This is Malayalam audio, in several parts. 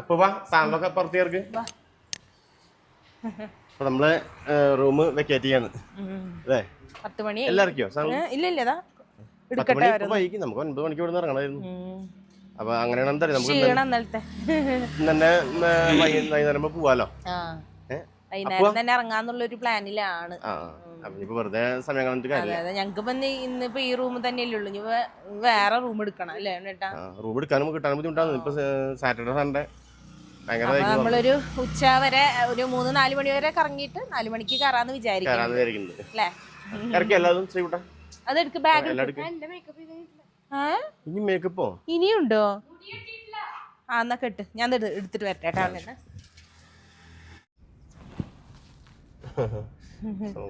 അപ്പൊ വാ സാധനമൊക്കെ പുറത്ത് ചേർക്ക്. അപ്പൊ നമ്മൾ റൂം വെക്കേറ്റ് ചെയ്യാണ് അല്ലേ? പത്ത് മണി എല്ലാം ഇല്ല ഇല്ല വൈകി നമുക്ക് ഒൻപത് മണിക്ക് ഇവിടെ ഇറങ്ങണമായിരുന്നു. അപ്പൊ അങ്ങനെയാണ് എന്താ നമുക്ക് തന്നെ വൈകുന്നേരം പോവാലോ? വൈകുന്നേരം തന്നെ ഇറങ്ങാന്നുള്ള ഒരു പ്ലാനിലാണ് അപ്പൊ ഇനിയിപ്പോ വെറുതെ സമയം കളഞ്ഞിട്ട് കാര്യമില്ല. ഞങ്ങൾക്ക് ഇപ്പൊ ഇന്നിപ്പോ ഈ റൂം തന്നെയല്ലേ ഉള്ളൂ. ഇനി വേ- വേറെ റൂം എടുക്കണം അല്ലേ ഏട്ടാ? റൂം എടുക്കാനും കിട്ടാനും ബുദ്ധിമുട്ടാണ്. ഇപ്പൊ സാറ്റർഡേ സൺഡേ. ഭയങ്കര അപ്പൊ വൈകി നമ്മളൊരു ഉച്ച വരെ ഒരു മൂന്ന് നാല് മണി വരെ കറങ്ങിയിട്ട് നാല് മണിക്ക് കയറാന്ന് വിചാരിക്കും കയറാന്ന് വിചാരിക്കുന്നുണ്ട്. അല്ലേ? ഇറക്കി എല്ലാതും ശ്രീകുട്ട അതെടുക്ക് ബാഗ് എല്ലാം എടുക്കും ഇനി മേക്കപ്പോ ഇനിയുണ്ടോ? ആ എന്നാ കെട്ട്. ഞാൻ ഇത് എടുത്തിട്ട് വരട്ടെ കേട്ടോ അവിടെ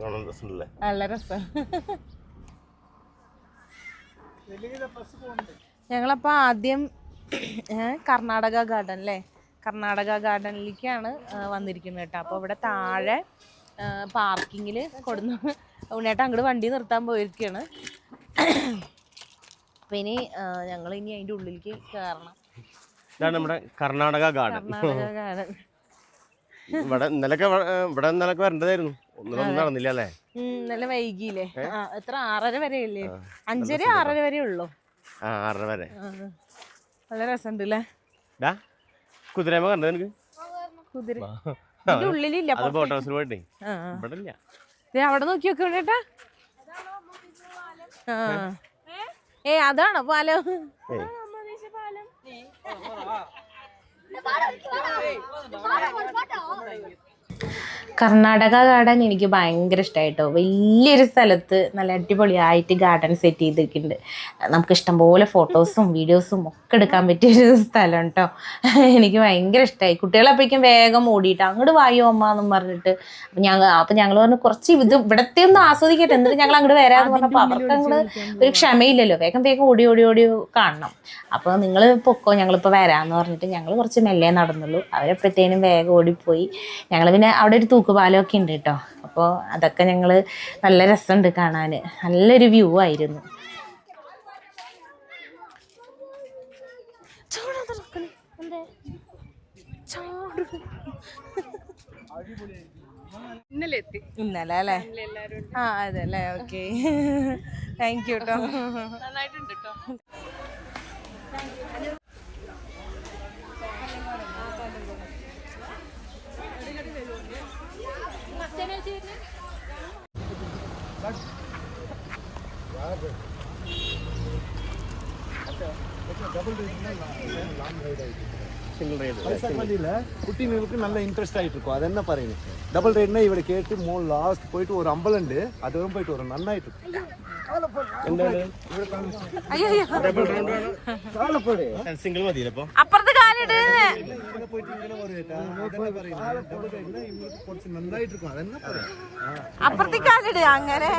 കാണാൻ രസമുണ്ടല്ലേ? നല്ല രസം. ഞങ്ങളപ്പോ ആദ്യം കർണാടക ഗാർഡൻ അല്ലേ കർണാടക ഗാർഡനിലേക്കാണ് വന്നിരിക്കുന്നത് കേട്ടോ. അപ്പോൾ ഇവിടെ താഴെ പാർക്കിങ്ങിൽ കൊടുന്ന് ഉണ്ണേട്ട അങ്ങോട്ട് വണ്ടി നിർത്താൻ പോയിരിക്കുകയാണ് അപ്പൊ ഇനി ഞങ്ങൾ ഇനി അതിന്റെ ഉള്ളിലേക്ക് കയറണം ഇതാണ് നമ്മുടെ കർണാടക ഗാർഡൻ കർണാടക ഗാർഡൻ ഇവിടെ ഇന്നലൊക്കെ ഇവിടെ ഇന്നലൊക്കെ വരേണ്ടതായിരുന്നു. ഒന്നും നടന്നില്ല അല്ലേ നല്ല വൈകിയില്ലേ എത്ര? ആറര വരെ ഇല്ലേ അഞ്ചര ആറര വരെ ഉള്ളു. ആ ആറര വരെ. നല്ല രസമുണ്ട് അല്ലേ ഡാ കുതിരയമ്മ കണ്ടത് എനിക്ക് കുതിര. ഉള്ളിലില്ല ബോട്ട് ഹൗസിൽ പോയിട്ടേ. ഇവിടെ ഇല്ല അവിടെ നോക്കി നോക്കി കേട്ടാ ആ. ഏ അതാണോ പാലം? ഏയ് കർണാടക ഗാർഡൻ എനിക്ക് ഭയങ്കര ഇഷ്ടമായിട്ടോ വലിയൊരു സ്ഥലത്ത് നല്ല അടിപൊളിയായിട്ട് ഗാർഡൻ സെറ്റ് ചെയ്തിരിക്കുന്നുണ്ട്. നമുക്ക് ഇഷ്ടംപോലെ ഫോട്ടോസും വീഡിയോസും ഒക്കെ എടുക്കാൻ പറ്റിയൊരു സ്ഥലം കേട്ടോ എനിക്ക് ഭയങ്കര ഇഷ്ടമായി കുട്ടികളപ്പോഴേക്കും വേഗം ഓടിയിട്ട് അങ്ങോട്ട് വായോ അമ്മ എന്നും പറഞ്ഞിട്ട് അപ്പം ഞങ്ങൾ അപ്പം ഞങ്ങൾ പറഞ്ഞു കുറച്ച് ഇത് ഇവിടത്തെ ഒന്ന് ആസ്വദിക്കട്ടെ. എന്നിട്ട് ഞങ്ങൾ അങ്ങോട്ട് വരാമെന്ന് പറഞ്ഞപ്പോൾ അവർക്ക് അങ്ങോട്ട് ഒരു ക്ഷമയില്ലല്ലോ. വേഗം വേഗം ഓടി ഓടി ഓടി കാണണം. അപ്പോൾ നിങ്ങൾ പൊക്കോ ഞങ്ങളിപ്പോൾ വരാമെന്ന് പറഞ്ഞിട്ട് ഞങ്ങൾ കുറച്ച് മെല്ലെ നടന്നുള്ളൂ. അവരെപ്പോഴത്തേനും വേഗം ഓടിപ്പോയി. ഞങ്ങൾ പിന്നെ അവിടെ ഒരു തൂക്കുപാലമൊക്കെ ഉണ്ട് കേട്ടോ അപ്പോൾ അതൊക്കെ ഞങ്ങൾ നല്ല രസമുണ്ട് കാണാൻ നല്ലൊരു വ്യൂ ആയിരുന്നു. ഇന്നലെ എത്തി ഇന്നലെ അല്ലേ? ആ അതെ അല്ലേ? ഓക്കെ. താങ്ക് യു കേട്ടോ നന്നായിട്ടുണ്ട് കേട്ടോ സിംഗിൾ റൈഡ് வண்டியில் குட்டிங்களுக்கு நல்ல இன்ட்ரெஸ்ட் ஆயிட்டு இருக்கும் அது என்ன പറയുന്നത് டபுள் ரைட்னா இவரை கேட்டு மோ லாஸ்ட் போயிட்டு ஒரு அம்பலண்டு அது வரும் போயிட்டு வரும் நன்னாயிட்டு இருக்கும் എന്താണ് അയ്യോ അയ്യോ ഡബിൾ റൗണ്ട് காலப்போடு സിംഗിൾ മതിയല്ലോ അപ്പൊ അപ്പുറത്ത് കാലിട് இங்கே போயிட்டு இங்கே ஒரு அதென்ன പറയുന്നത് டபுள் ரைட்னா இவங்களுக்கு കുറച്ച് നന്നായിട്ട് இருக்கும் അതെന്നാ പറയുന്നത് അപ്പുറത്തേക്ക് കാലിട് അങ്ങനെ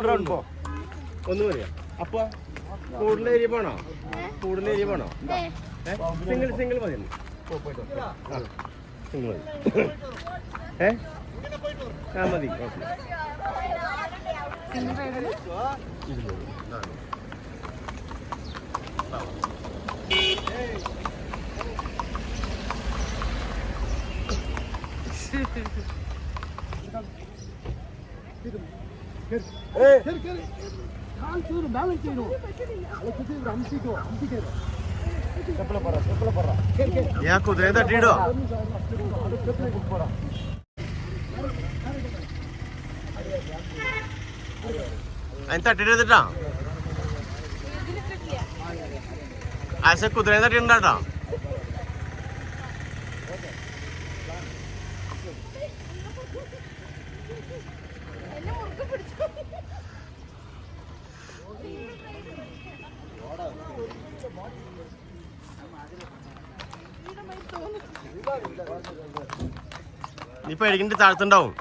വേണം ഒന്ന് പറയാം അപ്പൊ കൂടുതൽ ഏരിയ പോണോ കൂടുതൽ ഏരിയ പോണോ സിംഗിൾ സിംഗിൾ മതി. സിംഗിൾ മതി ഏ ആ മതി ഓക്കെ சரி பேலன்ஸ் செய்யணும் அதை சுற்றி இவர் அமுத்திக்கோ அமுத்திக்கிறோம் செப்பல போடுறா செப்பல போடுறா சரி നീ പേടിക്കണ്ട താഴത്തുണ്ടാവും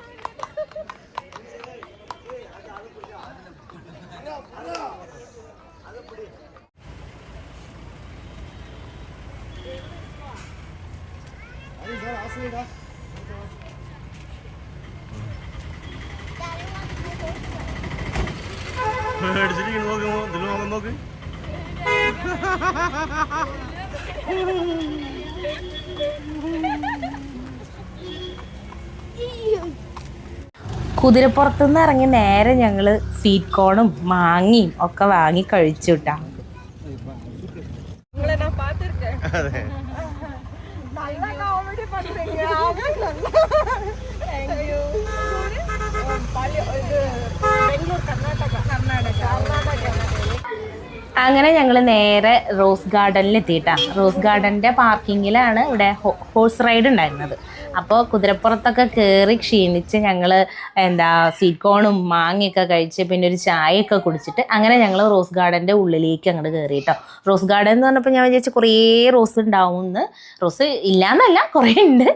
പേടിച്ചിരിക്കുന്നു നോക്ക് മോ- ഇതിൽ നോക്ക് നോക്ക് കുതിരപ്പുറത്ത് നിന്ന് ഇറങ്ങി നേരെ ഞങ്ങൾ സ്വീറ്റ് കോണും മാങ്ങയും ഒക്കെ വാങ്ങി കഴിച്ചു കിട്ടാ അങ്ങനെ ഞങ്ങൾ നേരെ റോസ് ഗാർഡനിൽ എത്തിയിട്ടാ റോസ് ഗാർഡന്റെ പാർക്കിങ്ങിലാണ് ഇവിടെ ഹോഴ്സ് റൈഡ് ഉണ്ടായിരുന്നത്. അപ്പോൾ കുതിരപ്പുറത്തൊക്കെ കയറി ക്ഷീണിച്ച് ഞങ്ങൾ എന്താ സീക്കോണും കോണും മാങ്ങയൊക്കെ കഴിച്ച് പിന്നെ ഒരു ചായയൊക്കെ കുടിച്ചിട്ട് അങ്ങനെ ഞങ്ങൾ റോസ് ഗാർഡന്റെ ഉള്ളിലേക്ക് അങ്ങോട്ട് കയറി കേട്ടോ റോസ് ഗാർഡൻ എന്ന് പറഞ്ഞപ്പോൾ ഞാൻ വിചാരിച്ചു കുറേ റോസ് ഉണ്ടാവുമെന്ന് റോസ് ഇല്ലയെന്നല്ല കുറേ ഉണ്ട്.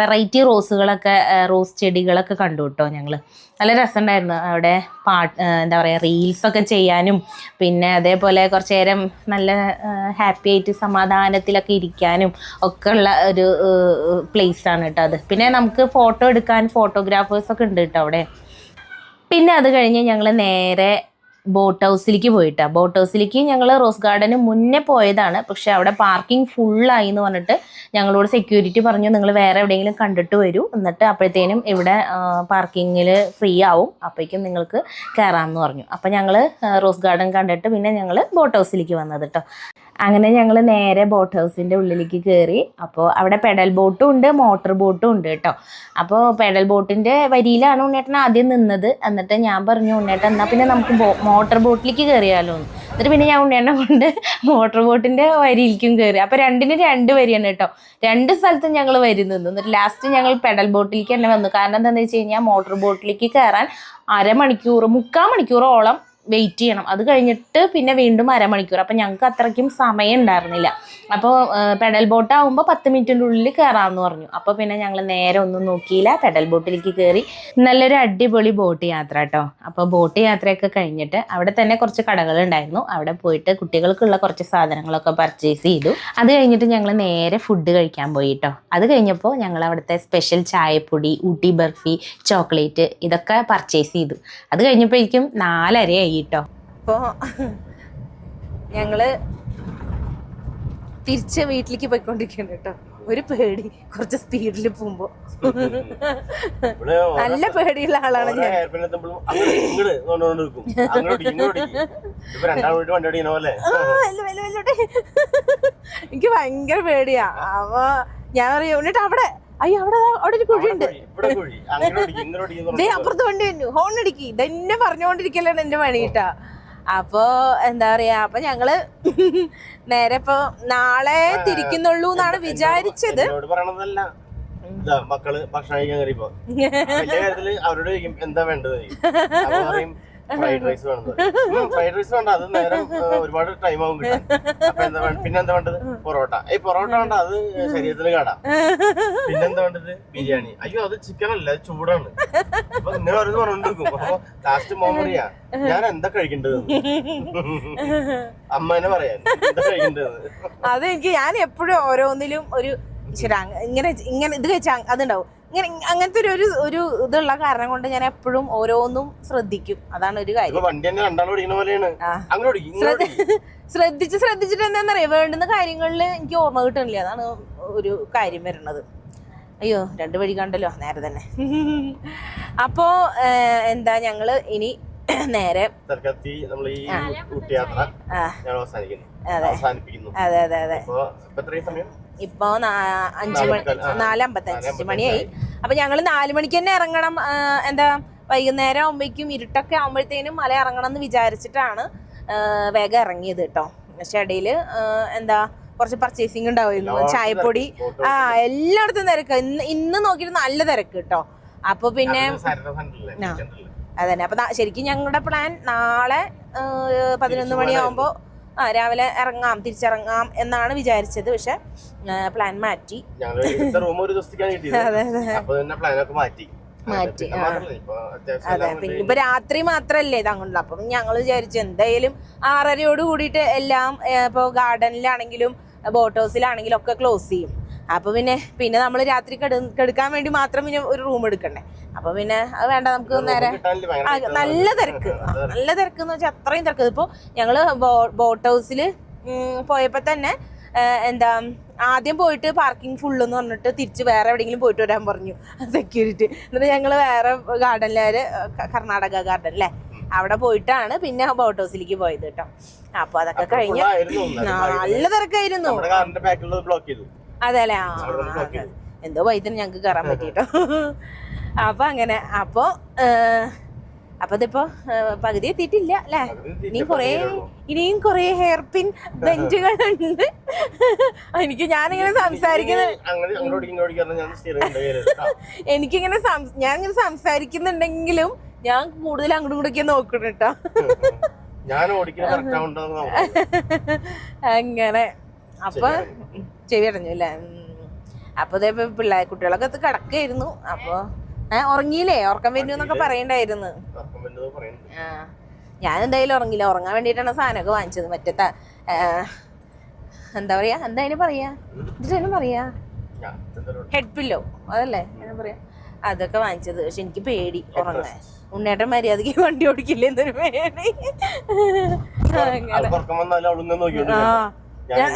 വെറൈറ്റി റോസുകളൊക്കെ റോസ് ചെടികളൊക്കെ കണ്ടു കേട്ടോ ഞങ്ങൾ നല്ല രസമുണ്ടായിരുന്നു അവിടെ പാട്ട് എന്താ പറയുക റീൽസൊക്കെ ചെയ്യാനും പിന്നെ അതേപോലെ കുറച്ച് നേരം നല്ല ഹാപ്പി ആയിട്ട് സമാധാനത്തിലൊക്കെ ഇരിക്കാനും ഒക്കെ ഉള്ള ഒരു പ്ലേസ് ആണ് കേട്ടോ അത്. പിന്നെ നമുക്ക് ഫോട്ടോ എടുക്കാൻ ഫോട്ടോഗ്രാഫേഴ്സൊക്കെ ഉണ്ട് കേട്ടോ അവിടെ. പിന്നെ അത് കഴിഞ്ഞ് ഞങ്ങൾ നേരെ ബോട്ട് ഹൗസിലേക്ക് പോയിട്ടാണ് ബോട്ട് ഹൗസിലേക്ക് ഞങ്ങൾ റോസ് ഗാർഡന് മുന്നേ പോയതാണ്. പക്ഷേ അവിടെ പാർക്കിംഗ് ഫുള്ളായി എന്ന് പറഞ്ഞിട്ട് ഞങ്ങളോട് സെക്യൂരിറ്റി പറഞ്ഞു നിങ്ങൾ വേറെ എവിടെയെങ്കിലും കണ്ടിട്ട് വരൂ. എന്നിട്ട് അപ്പോഴത്തേനും ഇവിടെ പാർക്കിങ്ങിൽ ഫ്രീ ആവും. അപ്പോഴേക്കും നിങ്ങൾക്ക് കയറാമെന്ന് പറഞ്ഞു. അപ്പോൾ ഞങ്ങൾ റോസ് ഗാർഡൻ കണ്ടിട്ട് പിന്നെ ഞങ്ങൾ ബോട്ട് ഹൗസിലേക്ക് വന്നത് കേട്ടോ അങ്ങനെ ഞങ്ങൾ നേരെ ബോട്ട് ഹൗസിന്റെ ഉള്ളിലേക്ക് കയറി അപ്പോൾ അവിടെ പെഡൽ ബോട്ടും ഉണ്ട് മോട്ടോർ ബോട്ടും ഉണ്ട് കേട്ടോ അപ്പോൾ പെഡൽ ബോട്ടിന്റെ വരിയിലാണ് ഉണ്ണേട്ടൻ ആദ്യം നിന്നത്. എന്നിട്ട് ഞാൻ പറഞ്ഞു ഉണ്ണേട്ടൻ എന്നാൽ പിന്നെ നമുക്ക് മോട്ടോർ ബോട്ടിലേക്ക് കയറിയാലോ എന്ന്. എന്നിട്ട് പിന്നെ ഞാൻ ഉണ്ണിയെണ്ണ കൊണ്ട് മോട്ടോർ ബോട്ടിന്റെ വരിയിലേക്കും കയറി അപ്പോൾ രണ്ടിന് രണ്ട് വരിയാണ് കേട്ടോ. രണ്ട് സ്ഥലത്തും ഞങ്ങൾ വരി നിന്നു. എന്നിട്ട് ലാസ്റ്റ് ഞങ്ങൾ പെഡൽ ബോട്ടിലേക്ക് തന്നെ വന്നു. കാരണം എന്താണെന്ന് വെച്ച് കഴിഞ്ഞാൽ മോട്ടോർ ബോട്ടിലേക്ക് കയറാൻ അരമണിക്കൂർ മുക്കാൽ മണിക്കൂറോളം വെയിറ്റ് ചെയ്യണം. അത് കഴിഞ്ഞിട്ട് പിന്നെ വീണ്ടും അരമണിക്കൂർ. അപ്പം ഞങ്ങൾക്ക് അത്രയ്ക്കും സമയം ഉണ്ടായിരുന്നില്ല അപ്പോൾ പെഡൽ ബോട്ട് ആകുമ്പോൾ പത്ത് മിനിറ്റിന്റെ ഉള്ളിൽ കയറാമെന്ന് പറഞ്ഞു. അപ്പോൾ പിന്നെ ഞങ്ങൾ നേരെ ഒന്നും നോക്കിയില്ല. പെഡൽ ബോട്ടിലേക്ക് കയറി നല്ലൊരു അടിപൊളി ബോട്ട് യാത്ര കേട്ടോ അപ്പോൾ ബോട്ട് യാത്രയൊക്കെ കഴിഞ്ഞിട്ട് അവിടെ തന്നെ കുറച്ച് കടകളുണ്ടായിരുന്നു. അവിടെ പോയിട്ട് കുട്ടികൾക്കുള്ള കുറച്ച് സാധനങ്ങളൊക്കെ പർച്ചേസ് ചെയ്തു. അത് കഴിഞ്ഞിട്ട് ഞങ്ങൾ നേരെ ഫുഡ് കഴിക്കാൻ പോയി കേട്ടോ അത് കഴിഞ്ഞപ്പോൾ ഞങ്ങൾ അവിടുത്തെ സ്പെഷ്യൽ ചായപ്പൊടി ഊട്ടി ബർഫി ചോക്ലേറ്റ് ഇതൊക്കെ പർച്ചേസ് ചെയ്തു. അത് കഴിഞ്ഞപ്പോഴേക്കും നാലരയായി. കേട്ടോ അപ്പോൾ ഞങ്ങൾ തിരിച്ച് വീട്ടിലേക്ക് പോയിക്കൊണ്ടിരിക്കുന്നു കേട്ടോ. ഒരു പേടി കുറച്ച് സ്പീഡിൽ പോകുമ്പോൾ നല്ല പേടിയുള്ള ആളാണ് ഞാൻ. എനിക്ക് ഭയങ്കര പേടിയാ. അപ്പൊ ഞാൻ പറയും എന്നിട്ട് അവിടെ. അയ്യോ അവിടെ അവിടെ ഒരു കുഴിയുണ്ട്. ദേ അപ്പുറത്ത് വണ്ടി വന്നു ഹോൺ അടിക്കി ഇതെന്നെ പറഞ്ഞുകൊണ്ടിരിക്കലാണ് എന്റെ പണി കേട്ടാ അപ്പൊ എന്താ പറയാ അപ്പൊ ഞങ്ങൾ നേരെ ഇപ്പൊ നാളെ തിരിക്കുന്നുള്ളൂ എന്നാണ് വിചാരിച്ചത്. മക്കൾ ഭക്ഷണം കഴിക്കാൻ കയറിപ്പോ. അവരോട് എന്താ വേണ്ടത്? ഫ്രൈഡ് റൈസ് വേണം ഫ്രൈഡ് റൈസ് വേണ്ട അത് നേരം ഒരുപാട് ടൈം ആവും കിട്ടാൻ. അപ്പൊ എന്താ പിന്നെ എന്താ വേണ്ടത്? പൊറോട്ട. ഈ പൊറോട്ട വേണ്ട അത് ശരീരത്തിന് കേടാ. പിന്നെന്താ വേണ്ടത്? ബിരിയാണി. അയ്യോ അത് ചിക്കൻ അല്ല അത് ചൂടാണ്. അപ്പൊ ഇങ്ങനെ ഓരോന്ന് പറഞ്ഞോണ്ടിരിക്കും. അപ്പൊ ലാസ്റ്റ് മോമറിയാ ഞാൻ എന്താ കഴിക്കേണ്ടത്? അമ്മേനെ പറയാൻ എന്താ കഴിക്കേണ്ടത്? അത് എനിക്ക് ഞാൻ എപ്പോഴും ഓരോന്നിലും ഒരു ഇങ്ങനെ ഇങ്ങനെ ഇത് വെച്ചാൽ അതുണ്ടാവും. ഇങ്ങനെ അങ്ങനത്തെ ഒരു ഒരു ഇതുള്ള കാരണം കൊണ്ട് ഞാൻ എപ്പോഴും ഓരോന്നും ശ്രദ്ധിക്കും. അതാണ് ഒരു കാര്യം. ശ്രദ്ധിച്ച് ശ്രദ്ധിച്ചിട്ട് എന്താണെന്നറിയാം വേണ്ടുന്ന കാര്യങ്ങളിൽ എനിക്ക് ഓർമ്മ കിട്ടണില്ല. അതാണ് ഒരു കാര്യം വരുന്നത്. അയ്യോ രണ്ട് വഴി കണ്ടല്ലോ നേരെ തന്നെ. അപ്പോ എന്താ ഞങ്ങൾ ഇനി നേരെ അതെ. അതെ അതെ ഇപ്പൊ അഞ്ച് മണി. നാല് അമ്പത്തഞ്ച് മണിയായി. അപ്പൊ ഞങ്ങൾ നാല് മണിക്ക് തന്നെ ഇറങ്ങണം എന്താ വൈകുന്നേരം ആകുമ്പോഴേക്കും ഇരുട്ടൊക്കെ ആകുമ്പോഴത്തേനും മല ഇറങ്ങണം എന്ന് വിചാരിച്ചിട്ടാണ് വേഗം ഇറങ്ങിയത് കേട്ടോ പക്ഷെ ഇടയിൽ എന്താ കുറച്ച് പർച്ചേസിങ് ഉണ്ടാവുമായിരുന്നു. ചായപ്പൊടി ആ എല്ലായിടത്തും തിരക്ക്. ഇന്ന് ഇന്ന് നോക്കിയിട്ട് നല്ല തിരക്ക് കേട്ടോ അപ്പൊ പിന്നെ? അതന്നെ. അപ്പൊ ശരിക്കും ഞങ്ങളുടെ പ്ലാൻ നാളെ പതിനൊന്ന് മണിയാവുമ്പോ ആ രാവിലെ ഇറങ്ങാം തിരിച്ചിറങ്ങാം എന്നാണ് വിചാരിച്ചത്. പക്ഷെ പ്ലാൻ മാറ്റി. മാറ്റി. ഇപ്പൊ അത്യാവശ്യം അതെ പിന്നെ ഇപ്പൊ രാത്രി മാത്രല്ലേ ഇതങ്ങുള്ള. അപ്പം ഞങ്ങൾ വിചാരിച്ചു എന്തായാലും ആറരയോട് കൂടിയിട്ട് എല്ലാം ഇപ്പൊ ഗാർഡനിലാണെങ്കിലും ബോട്ട് ഹൗസിലാണെങ്കിലും ഒക്കെ ക്ലോസ് ചെയ്യും. അപ്പൊ പിന്നെ പിന്നെ നമ്മൾ രാത്രി കെട- കെടുക്കാൻ വേണ്ടി മാത്രം പിന്നെ ഒരു റൂം എടുക്കണ്ടേ? അപ്പൊ പിന്നെ അത് വേണ്ട നമുക്ക് നേരെ നല്ല തിരക്ക്. നല്ല തിരക്ക് എന്ന് വെച്ചാൽ അത്രയും തിരക്ക്. ഇപ്പൊ ഞങ്ങൾ ബോട്ട് ഹൗസിൽ പോയപ്പോ തന്നെ എന്താ ആദ്യം പോയിട്ട് പാർക്കിംഗ് ഫുള്ള് എന്ന് പറഞ്ഞിട്ട് തിരിച്ച് വേറെ എവിടെയെങ്കിലും പോയിട്ട് വരാൻ പറഞ്ഞു സെക്യൂരിറ്റി എന്നിട്ട് ഞങ്ങൾ വേറെ ഗാർഡനിലേര് കർണാടക ഗാർഡൻ അല്ലേ അവിടെ പോയിട്ടാണ് പിന്നെ ബോട്ട് ഹൗസിലേക്ക് പോയത് കേട്ടോ. അപ്പൊ അതൊക്കെ കഴിഞ്ഞ് നല്ല തിരക്കായിരുന്നു. അതെ അല്ലേ ആ. എന്തോ വൈദ്യം ഞങ്ങക്ക് കയറാൻ പറ്റിട്ടോ. അപ്പൊ അങ്ങനെ അപ്പൊ അപ്പൊ ഇതിപ്പോ പകുതി എത്തിയിട്ടില്ല അല്ലേ? ഇനിയും കൊറേ ഇനിയും കൊറേ ഹെയർ പിൻ ബെഞ്ചുകളുണ്ട് എനിക്ക് ഞാനിങ്ങനെ സംസാരിക്കുന്ന അങ്ങനെ അങ്ങോട്ട് ഓടിക്കും ഇങ്ങോട്ട് ഓടിക്കാൻ ഞാൻ സ്ഥിരം എനിക്കിങ്ങനെ ഞാൻ ഇങ്ങനെ സംസാരിക്കുന്നുണ്ടെങ്കിലും ഞാൻ കൂടുതൽ അങ്ങോട്ടും ഇങ്ങോട്ടൊക്കെ നോക്കണം കേട്ടോ. അങ്ങനെ. അപ്പൊ ചെവി അടഞ്ഞു അല്ലേ? ഉം. അപ്പൊ ഇതേ പിള്ളേർ കുട്ടികളൊക്കെ കിടക്കായിരുന്നു. അപ്പൊ ഏ ഉറങ്ങിയില്ലേ? ഉറക്കം വരുന്നു എന്നൊക്കെ പറയണ്ടായിരുന്നു. ആ. ഞാൻ എന്തായാലും ഉറങ്ങില്ല ഉറങ്ങാൻ വേണ്ടിയിട്ടാണ് സാധനമൊക്കെ വാങ്ങിച്ചത്. മറ്റേ എന്താ പറയാ? എന്താ അതിന് പറയാ? ഇതിന് പറയാ? ഹെഡ് പില്ലോ അതല്ലേ? എന്താ പറയാ? അതൊക്കെ വാങ്ങിച്ചത്. പക്ഷെ എനിക്ക് പേടി ഉറങ്ങാൻ. ഉണ്ണേട്ടൻ മര്യാദയ്ക്ക് വണ്ടി ഓടിക്കില്ല എന്നൊരു പേടി ആ. ഞാൻ.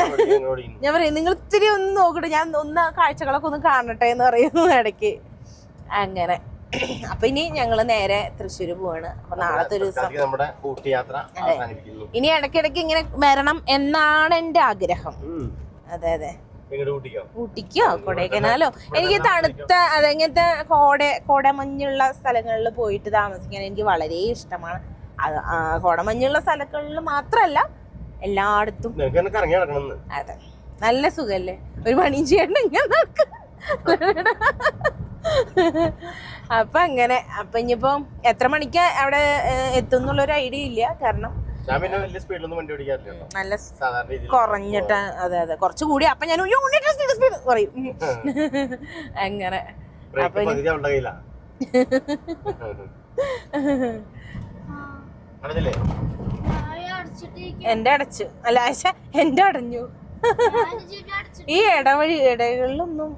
പറയും നിങ്ങൾ ഇത്തിരി ഒന്ന് നോക്കട്ടെ. ഞാൻ ഒന്ന് കാഴ്ചകളൊക്കെ ഒന്ന് കാണട്ടെ എന്ന് പറയുന്നു ഇടയ്ക്ക്. അങ്ങനെ. അപ്പൊ ഇനി ഞങ്ങൾ നേരെ തൃശ്ശൂർ പോവാണ്. അപ്പൊ നാളത്തെ ഒരു ദിവസം. നമ്മുടെ ഊട്ടി യാത്ര അവസാനിപ്പിക്കുന്നു. ഇനി ഇടയ്ക്കിടയ്ക്ക് ഇങ്ങനെ വരണം എന്നാണ് എന്റെ ആഗ്രഹം. അതെ അതെ. ഊട്ടിക്കോ കൊടൈക്കനാലോ? എനിക്ക് തണുത്ത അതങ്ങനത്തെ കോട കോടമഞ്ഞുള്ള സ്ഥലങ്ങളിൽ പോയിട്ട് താമസിക്കാൻ എനിക്ക് വളരെ ഇഷ്ടമാണ്. അത് കോടമഞ്ഞുള്ള സ്ഥലങ്ങളിൽ മാത്രമല്ല എല്ലായിടത്തും. അതെ. നല്ല സുഖല്ലേ? ഒരു പണിയും ചെയ്യണ്ട ഇങ്ങനെ നടക്ക. അപ്പൊ അങ്ങനെ അപ്പൊ ഇനിയിപ്പോ എത്ര മണിക്ക് അവിടെ എത്തും ഐഡിയ ഇല്ല. കാരണം നല്ല കുറഞ്ഞിട്ട് അതെ അതെ. കുറച്ച് കൂടി. അപ്പൊ ഞാൻ സ്പീഡ് പറയും. അങ്ങനെ. അപ്പൊ അറിഞ്ഞില്ലേ എന്റെ അടച്ചു. അല്ല ആശ എന്റെ അടഞ്ഞു. ഈ ഇടവഴി ഇടകളിലൊന്നും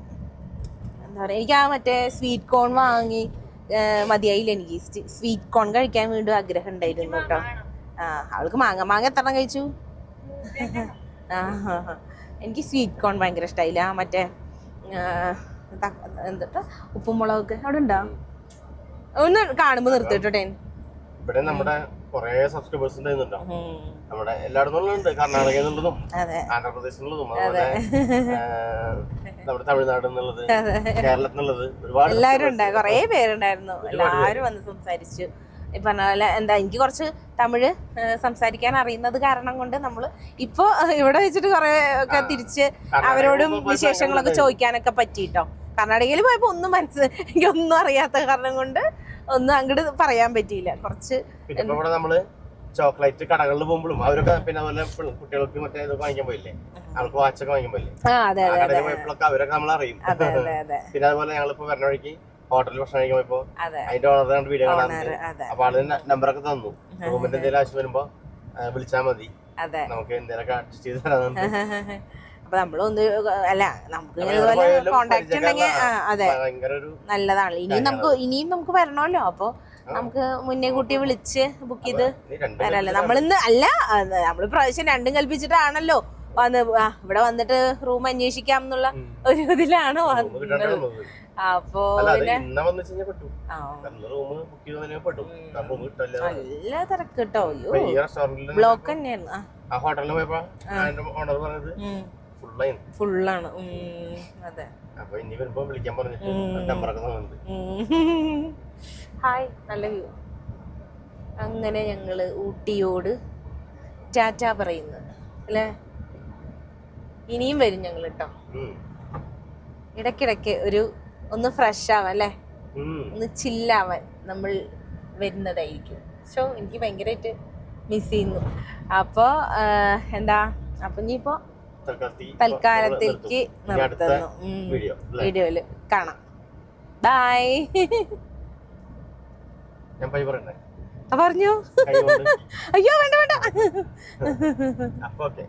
എന്താ പറയാ എനിക്ക് ആ മറ്റേ സ്വീറ്റ് കോൺ വാങ്ങി മതിയായില്ല എനിക്ക്. സ്വീറ്റ് കോൺ കഴിക്കാൻ വീണ്ടും ആഗ്രഹം ഉണ്ടായിരുന്നു കേട്ടോ. ആ അവൾക്ക് മാങ്ങ മാങ്ങ എത്ര എണ്ണം കഴിച്ചു? ആ ഹാ, ഹാ. എനിക്ക് സ്വീറ്റ് കോൺ ഭയങ്കര ഇഷ്ടമായില്ല ആ മറ്റേ എന്താ ഉപ്പും മുളകൊക്കെ. അവിടെ ഉണ്ടോ? ഒന്ന് കാണുമ്പോ നിർത്തിട്ടോ ഇവിടെ നമ്മുടെ കൊറേ സബ്സ്ക്രൈബേഴ്സ് ഉണ്ടായിരുന്നുണ്ടോ നമ്മുടെ എല്ലായിടത്തും ഉണ്ട് കർണാടകയിൽ നിന്നുള്ളതും ആന്ധ്രാപ്രദേശിൽ നിന്നുള്ളതും അതുപോലെ നമ്മുടെ തമിഴ്നാട് എന്നുള്ളത് കേരളത്തിൽ നിന്നുള്ളത് ഒരുപാട് എല്ലാവരും ഉണ്ട്. കുറേ പേരുണ്ടായിരുന്നു. എല്ലാവരും വന്ന് സംസാരിച്ചു. ഈ പറഞ്ഞ പോലെ എന്താ എനിക്ക് കുറച്ച് തമിഴ് സംസാരിക്കാൻ അറിയുന്നത് കാരണം കൊണ്ട് നമ്മൾ ഇപ്പൊ ഇവിടെ വെച്ചിട്ട് കുറെ ഒക്കെ തിരിച്ച് അവരോടും വിശേഷങ്ങളൊക്കെ ചോദിക്കാനൊക്കെ പറ്റിട്ടോ കർണാടകയിൽ പോയപ്പോ ഒന്നും മനസ്സ് എനിക്കൊന്നും അറിയാത്ത കാരണം കൊണ്ട് ഒന്നും അങ്ങോട്ട് പറയാൻ പറ്റിയില്ല. കുറച്ച് നമ്മൾ ചോക്ലേറ്റ് കടകളിൽ പോകുമ്പോഴും അവരൊക്കെ പിന്നെ അതുപോലെ കുട്ടികൾക്ക് മറ്റേ ഇത് വാങ്ങിക്കാൻ പോയില്ലേ? അവർക്ക് വാച്ചൊക്കെ വാങ്ങിക്കാൻ പോയില്ലേ? പോയപ്പോഴൊക്കെ അവരൊക്കെ നമ്മൾ അറിയും. പിന്നെ അതുപോലെ ഞങ്ങളിപ്പോ വരുന്ന വഴിക്ക് ഹോട്ടലിൽ ഭക്ഷണം കഴിക്കാൻ പോയപ്പോ അതെ. അതിന്റെ ഓണർ കണ്ട് വീഡിയോ കാണാൻ അപ്പൊ ആൾ നമ്പറൊക്കെ തന്നു. റൂമിന്റെ എന്തെങ്കിലും ആവശ്യം വരുമ്പോ വിളിച്ചാൽ വിളിച്ചാ മതി. നമുക്ക് എന്തെങ്കിലും അഡ്ജസ്റ്റ് ചെയ്ത് തരാന്നുണ്ട് അപ്പൊ നമ്മളൊന്ന് അല്ല നമുക്ക് ഇതുപോലെ കോണ്ടാക്ട് ഉണ്ടെങ്കിൽ അതെ. നല്ലതാണ്. ഇനിയും നമുക്ക് ഇനിയും നമുക്ക് വരണമല്ലോ. അപ്പൊ നമുക്ക് മുന്നേ കൂട്ടി വിളിച്ച് ബുക്ക് ചെയ്ത് വരാല്ലോ നമ്മളിന്ന് അല്ല നമ്മൾ പ്രാവശ്യം രണ്ടും കൽപ്പിച്ചിട്ടാണല്ലോ. വന്ന് ഇവിടെ വന്നിട്ട് റൂം അന്വേഷിക്കാം എന്നുള്ള ഒരു ഇതിലാണ് വന്നത്. അപ്പോ നല്ല തിരക്ക് കേട്ടോ. ബ്ലോക്ക് തന്നെയായിരുന്നു. ആ. ഹോട്ടലിൽ പോയപ്പോ അതിന്റെ ഓണർ പറഞ്ഞത് ഫുള്ളായിരുന്നു ഫുള്ളാണ് അതെ. അപ്പൊ ഇനി വരുമ്പോ വിളിക്കാൻ പറഞ്ഞിട്ട് നമ്പറൊക്കെ തന്നിട്ടുണ്ട് ഹായ് നല്ല വ്യൂ. അങ്ങനെ ഞങ്ങൾ ഊട്ടിയോട് ടാറ്റ പറയുന്നു. അല്ലേ? ഇനിയും വരും ഞങ്ങൾ കേട്ടോ ഇടക്കിടക്ക് ഇടയ്ക്കിടയ്ക്ക് ഒരു ഒന്ന് ഫ്രഷ് ആവാൻ അല്ലേ. ഒന്ന് ചില്ലാവാൻ നമ്മൾ വരുന്നതായിരിക്കും. സോ എനിക്ക് ഭയങ്കരമായിട്ട് മിസ് ചെയ്യുന്നു. അപ്പോൾ എന്താ? അപ്പം ഇനിയിപ്പോൾ തൽക്കാലത്തി തൽക്കാലത്തേക്ക് നിർത്തുന്നു. വീഡിയോ വീഡിയോയിൽ കാണാം. ബൈ ഞാൻ പൈ പറയണ്ടേ പറഞ്ഞു. അയ്യോ വേണ്ട വേണ്ട. അപ്പൊ ഓക്കെ